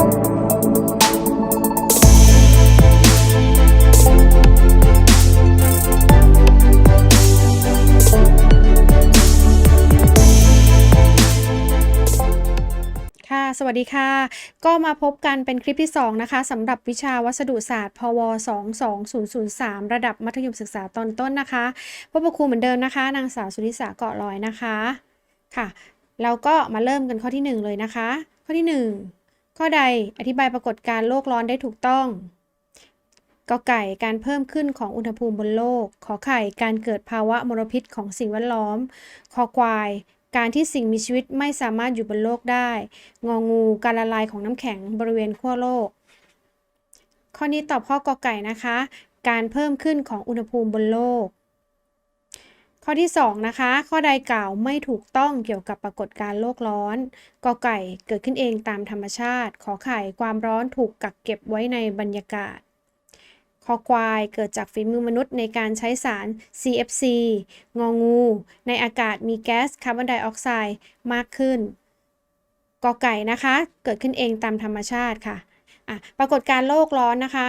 ค่ะ สวัสดีค่ะ ก็มาพบกันเป็นคลิปที่ 2 นะคะสำหรับวิชาวัสดุศาสตร์ พว 22003 ระดับมัธยมศึกษาตอนต้นนะคะพบกับครูเหมือนเดิมนะคะ นางสาวสุริสาเกาะลอยนะคะ ค่ะแล้วก็มาเริ่มกันข้อที่ 1 เลยนะคะ ข้อที่ 1 ข้อใดอธิบายปรากฏการ์โลกร้อนได้ถูกต้องกอไก่การเพิ่มขึ้นของอุณหภูมิบนโลก ขอไข่การเกิดภาวะมลพิษของสิ่งแวดล้อม คอควาย การที่สิ่งมีชีวิตไม่สามารถอยู่บนโลกได้ งองู การละลายของน้ำแข็งบริเวณขั้วโลก ข้อนี้ตอบข้อกอไก่นะคะ การเพิ่มขึ้นของอุณหภูมิบนโลก ข้อที่ 2 นะคะ ข้อใดกล่าวไม่ถูกต้องเกี่ยวกับปรากฏการณ์โลกร้อนกอไก่เกิดขึ้นเองตามธรรมชาติ ขอไข่ความร้อนถูกกักเก็บไว้ในบรรยากาศคอควายเกิดจากฝีมือมนุษย์ในการใช้สาร CFC งองู ในอากาศมีแก๊สคาร์บอนไดออกไซด์มากขึ้นกอไก่นะคะ เกิดขึ้นเองตามธรรมชาติค่ะปรากฏการ์โลกร้อนนะคะ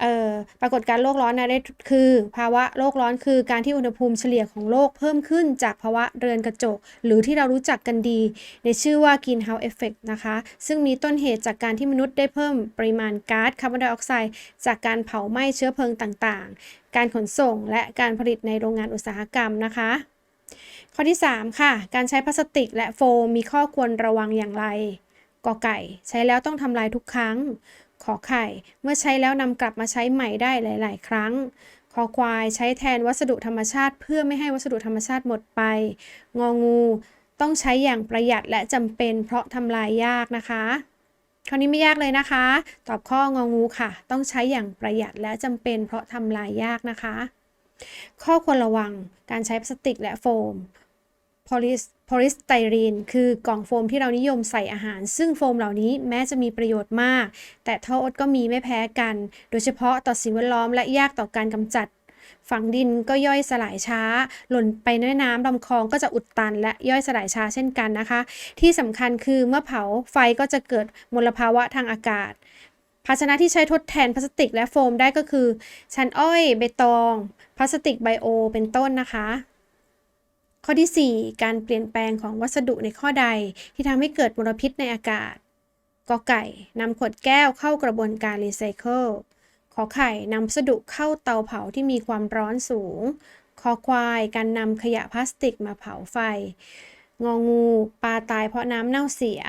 เอ่อปรากฏการโลกร้อนนะได้คือ ภาวะโลกร้อนคือการที่อุณหภูมิเฉลี่ยของโลกเพิ่มขึ้นจากภาวะเรือนกระจก หรือที่เรารู้จักกันดี ในชื่อว่า Greenhouse Effect นะคะ ซึ่งมีต้นเหตุจากการที่มนุษย์ได้เพิ่มปริมาณก๊าซคาร์บอนไดออกไซด์จากการเผาไหม้เชื้อเพลิงต่างๆ การขนส่งและการผลิตในโรงงานอุตสาหกรรมนะคะข้อที่ 3 ค่ะ การใช้พลาสติกและโฟมมีข้อควรระวังอย่างไรกอไก่ ใช้แล้วต้องทำลายทุกครั้ง ขอไข่ เมื่อใช้แล้วนำกลับมาใช้ใหม่ได้หลาย ๆ ครั้ง คอควายใช้แทนวัสดุธรรมชาติ เพื่อไม่ให้วัสดุธรรมชาติหมดไป งองูต้องใช้อย่างประหยัดและจำเป็น เพราะทำลายยากนะคะข้อนี้ไม่ยากเลยนะคะ ตอบข้ององูค่ะ ต้องใช้อย่างประหยัดและจำเป็น เพราะทำลายยากนะคะ ข้อควรระวังการใช้พลาสติกและโฟม ลิสโพลิสไตรีนคือกล่องโฟมที่เรานิยมใส่อาหาร ซึ่งโฟมเหล่านี้แม้จะมีประโยชน์มาก แต่โทษก็มีไม่แพ้กัน โดยเฉพาะต่อสิ่งแวดล้อมและยากต่อการกำจัด ฝังดินก็ย่อยสลายช้า หล่นไปในน้ำลำคลองก็จะอุดตัน และย่อยสลายช้าเช่นกันนะคะ ที่สำคัญคือเมื่อเผาไฟก็จะเกิดมลภาวะทางอากาศ ภาชนะที่ใช้ทดแทนพลาสติกและโฟมได้ก็คือ ชั้นอ้อย เบตอง พลาสติกไบโอ เป็นต้นนะคะ ข้อที่ 4 การเปลี่ยนแปลงของวัสดุในข้อใดที่ทำให้เกิดมลพิษในอากาศกอไก่นำขวดแก้วเข้ากระบวนการรีไซเคิลขอไข่นำวัสดุเข้าเตาเผาที่มีความร้อนสูงคอควายการนำขยะพลาสติกมาเผาไฟ งองูปลาตายเพราะน้ำเน่าเสีย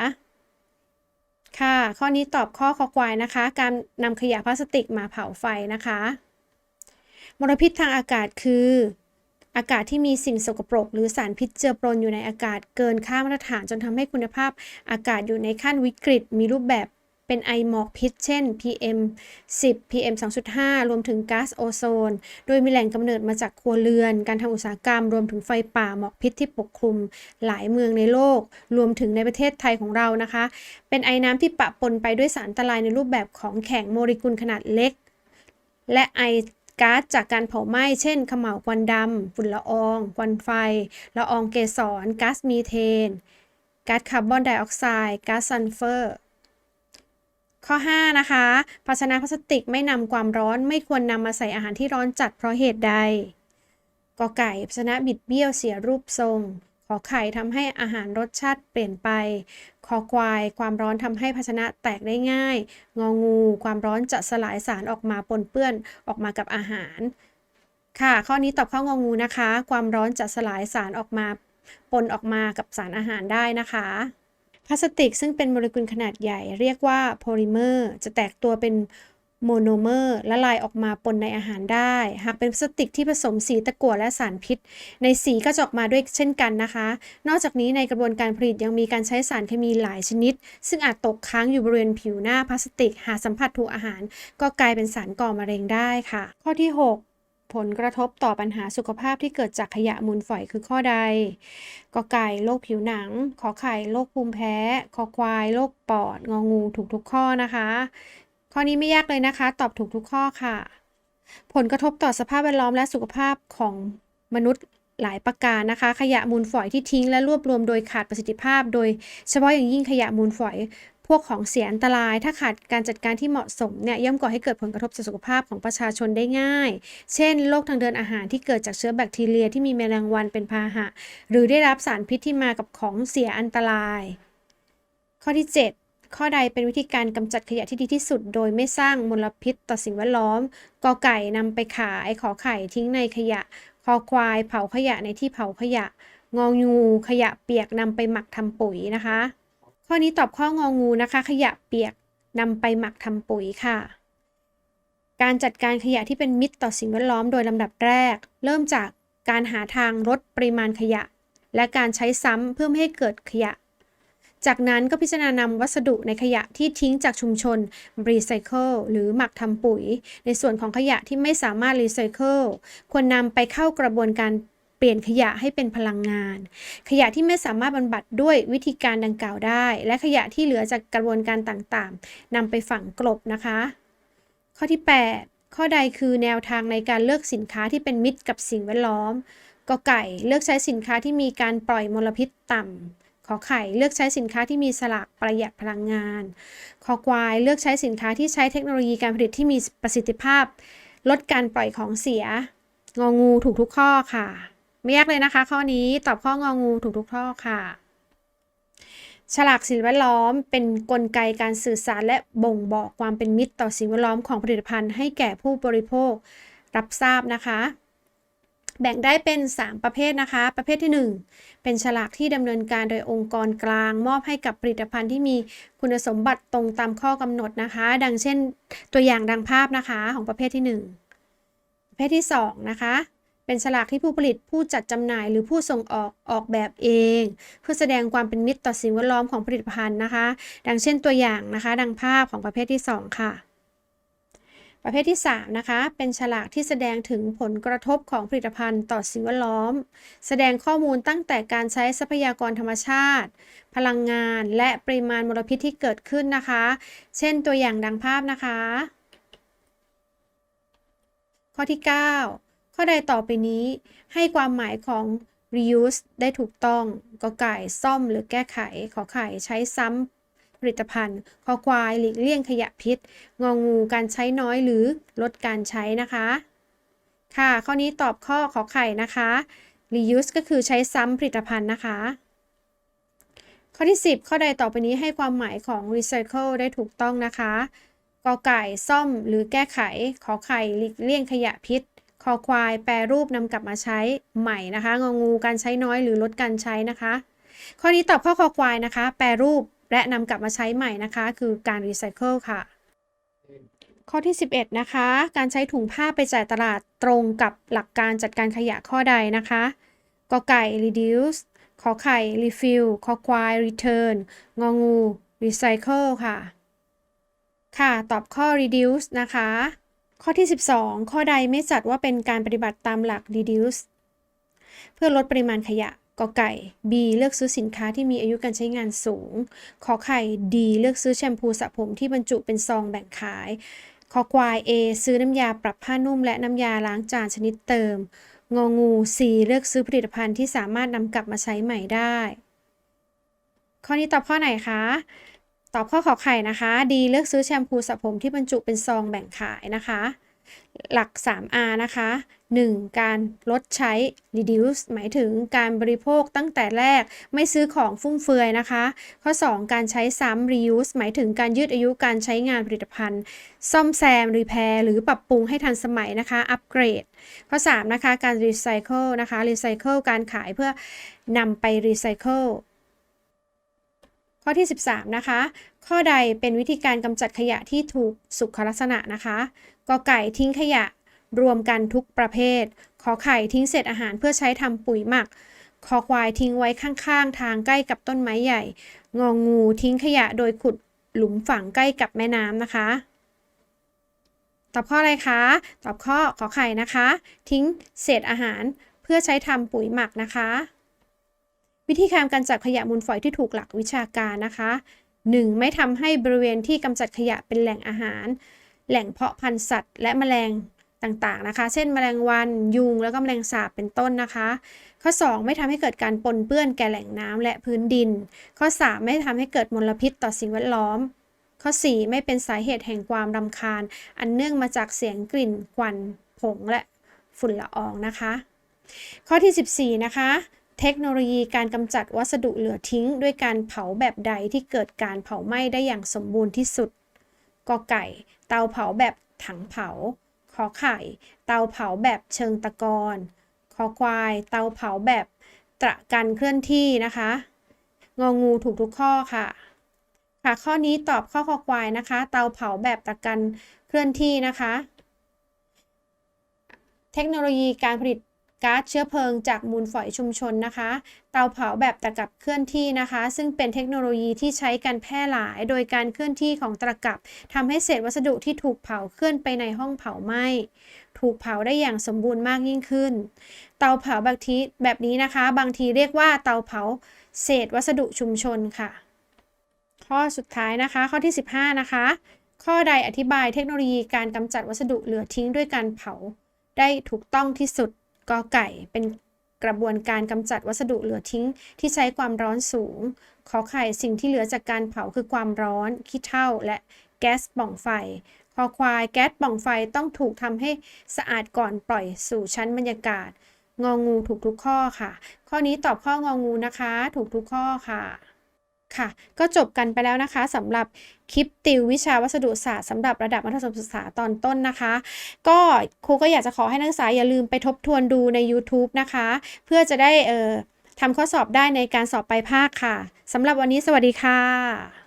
ค่ะ ข้อนี้ตอบข้อคอควายนะคะ การนำขยะพลาสติกมาเผาไฟนะคะ มลพิษทางอากาศคือ อากาศที่มีสิ่งสกปรก หรือสารพิษเจือปนอยู่ในอากาศเกินค่ามาตรฐาน จนทำให้คุณภาพอากาศอยู่ในขั้นวิกฤต มีรูปแบบเป็นไอหมอกพิษ เช่น PM 10 PM 2.5 รวมถึงก๊าซโอโซน โดยมีแหล่งกำเนิดมาจากครัวเรือน การทำอุตสาหกรรม รวมถึงไฟป่าหมอกพิษที่ปกคลุมหลายเมืองในโลก รวมถึงในประเทศไทยของเรานะคะ เป็นไอน้ำที่ปะปนไปด้วยสารอันตรายในรูปแบบของแข็งโมเลกุลขนาดเล็ก และไอ ก๊าซจากการเผาไหม้ เช่นขม่าวควันดำฝุ่นละออง ควันไฟ ละอองเกสร ก๊าซมีเทน ก๊าซคาร์บอนไดออกไซด์ ก๊าซซัลเฟอร์ ข้อ 5 นะคะ ภาชนะพลาสติกไม่นำความร้อน ไม่ควรนำมาใส่อาหารที่ร้อนจัดเพราะเหตุใดกอไก่ภาชนะบิดเบี้ยวเสียรูปทรง อไข่ทำให้อาหารรสชาติเปลี่ยนไป คอควาย ความร้อนทำให้ภาชนะแตกได้ง่าย งองู ความร้อนจะสลายสารออกมาปนเปื้อนออกมากับอาหาร ค่ะ ข้อนี้ตอบข้ององูนะคะ ความร้อนจะสลายสารออกมาปนออกมากับสารอาหารได้นะคะพลาสติกซึ่งเป็นโมเลกุลขนาดใหญ่เรียกว่าโพลิเมอร์ จะแตกตัวเป็น โมโนเมอร์ละลายออกมาปนในอาหารได้ หากเป็นพลาสติกที่ผสมสีตะกั่วและสารพิษ ในสีก็จะออกมาด้วยเช่นกันนะคะ นอกจากนี้ในกระบวนการผลิตยังมีการใช้สารเคมีหลายชนิด ซึ่งอาจตกค้างอยู่บริเวณผิวหน้าพลาสติก หากสัมผัสถูกอาหาร ก็กลายเป็นสารก่อมะเร็งได้ค่ะ ข้อที่ 6ผลกระทบต่อปัญหาสุขภาพที่เกิดจากขยะมูลฝอยคือข้อใด กอไก่โรคผิวหนัง ขอไข่โรคภูมิแพ้ คอควายโรคปอด งองูถูกทุกข้อนะคะ ข้อนี้ไม่ยากเลยนะคะ ตอบถูกทุกข้อค่ะ ผลกระทบต่อสภาพแวดล้อมและสุขภาพของมนุษย์หลายประการนะคะ ขยะมูลฝอยที่ทิ้งและรวบรวมโดยขาดประสิทธิภาพ โดยเฉพาะอย่างยิ่งขยะมูลฝอยพวกของเสียอันตราย ถ้าขาดการจัดการที่เหมาะสมเนี่ยย่อมก่อให้เกิดผลกระทบต่อสุขภาพของประชาชนได้ง่าย เช่นโรคทางเดินอาหารที่เกิดจากเชื้อแบคทีเรียที่มีแมลงวันเป็นพาหะ หรือได้รับสารพิษที่มากับของเสียอันตราย ข้อที่ 7 ข้อใดเป็นวิธีการกำจัดขยะที่ดีที่สุด โดยไม่สร้างมลพิษต่อสิ่งแวดล้อม กอไก่นำไปขาย ขอไข่ทิ้งในขยะ คอควายเผาขยะในที่เผาขยะ งองูขยะเปียกนำไปหมักทำปุ๋ยนะคะ ข้อนี้ตอบข้ององูนะคะ ขยะเปียกนำไปหมักทำปุ๋ยค่ะ การจัดการขยะที่เป็นมิตรต่อสิ่งแวดล้อมโดยลำดับแรก เริ่มจากการหาทางลดปริมาณขยะ และการใช้ซ้ำเพื่อไม่ให้เกิดขยะ จากนั้นก็พิจารณานำวัสดุในขยะที่ทิ้งจากชุมชนรีไซเคิลหรือหมักทำปุ๋ย ในส่วนของขยะที่ไม่สามารถรีไซเคิลควรนำไปเข้ากระบวนการเปลี่ยนขยะให้เป็นพลังงาน ขยะที่ไม่สามารถบรรบัดด้วยวิธีการดังกล่าวได้ และขยะที่เหลือจากกระบวนการต่างๆนำไปฝังกลบนะคะ ข้อที่ 8 ข้อใดคือแนวทางในการเลือกสินค้าที่เป็นมิตรกับสิ่งแวดล้อมกอไก่เลือกใช้สินค้าที่มีการปล่อยมลพิษต่ำ ขอไข่เลือกใช้สินค้าที่มีสลากประหยัดพลังงานคอควายเลือกใช้สินค้าที่ใช้เทคโนโลยีการผลิตที่มีประสิทธิภาพ ลดการปล่อยของเสีย งองูถูกทุกข้อค่ะ ไม่ยากเลยนะคะ ข้อนี้ตอบข้ององูถูกทุกข้อค่ะ ฉลากสิ่งแวดล้อมเป็นนกลไกการสื่อสารและบ่งบอกความเป็นมิตรต่อสิ่งแวดล้อมของผลิตภัณฑ์ให้แก่ผู้บริโภครับทราบนะคะ แบ่งได้เป็น 3 ประเภทนะคะ ประเภทที่ 1 เป็นฉลากที่ดำเนินการโดยองค์กรกลาง มอบให้กับผลิตภัณฑ์ที่มีคุณสมบัติตรงตามข้อกำหนดนะคะ ดังเช่นตัวอย่างดังภาพนะคะของประเภทที่ 1 ประเภทที่ 2 นะคะ เป็นฉลากที่ผู้ผลิตผู้จัดจำหน่ายหรือผู้ส่งออกออกแบบเอง เพื่อแสดงความเป็นมิตรต่อสิ่งแวดล้อมของผลิตภัณฑ์นะคะ ดังเช่นตัวอย่างนะคะ ดังภาพของประเภทที่ 2 ค่ะ ประเภทที่ 3 นะคะ เป็นฉลากที่แสดงถึงผลกระทบของผลิตภัณฑ์ต่อสิ่งแวดล้อม แสดงข้อมูลตั้งแต่การใช้ทรัพยากรธรรมชาติ พลังงาน และปริมาณมลพิษที่เกิดขึ้นนะคะ เช่นตัวอย่างดังภาพนะคะ ข้อที่ 9 ข้อใดต่อไปนี้ให้ความหมายของ reuse ได้ถูกต้องกอไก่ซ่อมหรือแก้ไข ขอไข่ใช้ซ้ำ ผลิตภัณฑ์ คอควายหลีกเลี่ยงขยะพิษ งองูการใช้น้อยหรือลดการใช้นะคะ ค่ะ ข้อนี้ตอบข้อขอไข่นะคะ reuse ก็คือใช้ซ้ำผลิตภัณฑ์นะคะ ข้อที่ 10 ข้อใดต่อไปนี้ให้ความหมายของ recycle ได้ถูกต้องนะคะกอไก่ซ่อมหรือแก้ไข ขอไข่หลีกเลี่ยงขยะพิษ คอควายแปรรูปนำกลับมาใช้ใหม่นะคะ งองูการใช้น้อยหรือลดการใช้นะคะ ข้อนี้ตอบข้อคอควายนะคะ แปรรูป และนำกลับมาใช้ใหม่นะคะ คือการรีไซเคิลค่ะ ข้อที่ 11 นะคะ การใช้ถุงผ้าไปจ่ายตลาดตรงกับหลักการจัดการขยะข้อใดนะคะกอไก่ reduce ขอไข่ refill คอควาย return งองู recycle ค่ะ ค่ะ ตอบข้อ reduce นะคะ ข้อที่ 12 ข้อใดไม่จัดว่าเป็นการปฏิบัติตามหลัก reduce เพื่อลดปริมาณขยะ กอไก่ B เลือกซื้อสินค้าที่มีอายุการใช้งานสูง ขอไข่ D เลือกซื้อแชมพูสระผมที่บรรจุเป็นซองแบ่งขายคอควาย A ซื้อน้ำยาปรับผ้านุ่มและน้ำยาล้างจานชนิดเติม งองู C เลือกซื้อผลิตภัณฑ์ที่สามารถนำกลับมาใช้ใหม่ได้ ข้อนี้ตอบข้อไหนคะ ตอบข้อขอไข่นะคะ D เลือกซื้อแชมพูสระผมที่บรรจุเป็นซองแบ่งขายนะคะ หลัก 3R นะคะ 1. การลดใช้ reduce หมายถึงการบริโภคตั้งแต่แรกไม่ซื้อของฟุ่มเฟือยนะคะ ข้อ 2. การใช้ซ้ำ reuse หมายถึงการยืดอายุการใช้งานผลิตภัณฑ์ ซ่อมแซม repair หรือปรับปรุงให้ทันสมัยนะคะ อัปเกรด ข้อ 3 นะคะ การ recycle นะคะ recycle การขายเพื่อนำไป recycle ข้อที่ 13 นะคะ ข้อใดเป็นวิธีการกำจัดขยะที่ถูกสุขลักษณะนะคะกอไก่ทิ้งขยะรวมกันทุกประเภท ขอไข่ทิ้งเศษอาหารเพื่อใช้ทำปุ๋ยหมัก คอควายทิ้งไว้ข้างๆ ทางใกล้กับต้นไม้ใหญ่ งองูทิ้งขยะโดยขุดหลุมฝังใกล้กับแม่น้ำนะคะ ตอบข้ออะไรคะ ตอบข้อขอไข่นะคะ ทิ้งเศษอาหารเพื่อใช้ทำปุ๋ยหมักนะคะ วิธีการกำจัดขยะมูลฝอยที่ถูกหลักวิชาการนะคะ 1. ไม่ทำให้บริเวณที่กำจัดขยะเป็นแหล่งอาหาร แหล่งเพาะพันธุ์สัตว์ และแมลงต่างๆนะคะ เช่นแมลงวัน ยุง แล้วก็แมลงสาบเป็นต้นนะคะ ข้อ 2 ไม่ทำให้เกิดการปนเปื้อนแก่แหล่งน้ำและพื้นดิน ข้อ 3 ไม่ทำให้เกิดมลพิษต่อสิ่งแวดล้อม ข้อ 4 ไม่เป็นสาเหตุแห่งความรำคาญ อันเนื่องมาจากเสียงกลิ่นควันผงและฝุ่นละอองนะคะ ข้อที่ 14 นะคะ เทคโนโลยีการกำจัดวัสดุเหลือทิ้ง ด้วยการเผาแบบใดที่เกิดการเผาไหม้ได้อย่างสมบูรณ์ที่สุดกอไก่ เตาเผาแบบถังเผาขอไข่ เตาเผาแบบเชิงตะกอนคอควาย เตาเผาแบบตระกันเคลื่อนที่นะคะ งองูถูกทุกข้อค่ะ ค่ะข้อนี้ตอบข้อคอควายนะคะ เตาเผาแบบตะกันเคลื่อนที่นะคะ เทคโนโลยีการผลิต ก๊าซเชื้อเพลิงจากมูลฝอยชุมชนนะคะ เตาเผาแบบตะกับเคลื่อนที่นะคะ ซึ่งเป็นเทคโนโลยีที่ใช้กันแพร่หลาย โดยการเคลื่อนที่ของตะกับทำให้เศษวัสดุที่ถูกเผาเคลื่อนไปในห้องเผาไหม้ถูกเผาได้อย่างสมบูรณ์มากยิ่งขึ้น เตาเผาแบบทีแบบนี้นะคะ บางทีเรียกว่าเตาเผาเศษวัสดุชุมชนค่ะ ข้อสุดท้ายนะคะ ข้อที่ 15 นะคะ ข้อใดอธิบายเทคโนโลยีการกำจัดวัสดุเหลือทิ้งด้วยการเผาได้ถูกต้องที่สุด กอไก่เป็นกระบวนการกำจัดวัสดุเหลือทิ้งที่ใช้ความร้อนสูง ขอไข่สิ่งที่เหลือจากการเผาคือความร้อน ขี้เถ้าและแก๊สป่องไฟ คอควายแก๊สป่องไฟต้องถูกทำให้สะอาดก่อนปล่อยสู่ชั้นบรรยากาศ งองูถูกทุกข้อค่ะ ข้อนี้ตอบข้ององูนะคะ ถูกทุกข้อค่ะ ค่ะ ก็จบกันไปแล้วนะคะสำหรับคลิปติววิชาวัสดุศาสตร์สำหรับระดับมัธยมศึกษาตอนต้นนะคะ ก็ครูก็อยากจะขอให้นักศึกษาอย่าลืมไปทบทวนดูใน YouTube นะคะ เพื่อจะได้เอ่อทำข้อสอบได้ในการสอบปลายภาคค่ะสำหรับวันนี้สวัสดีค่ะ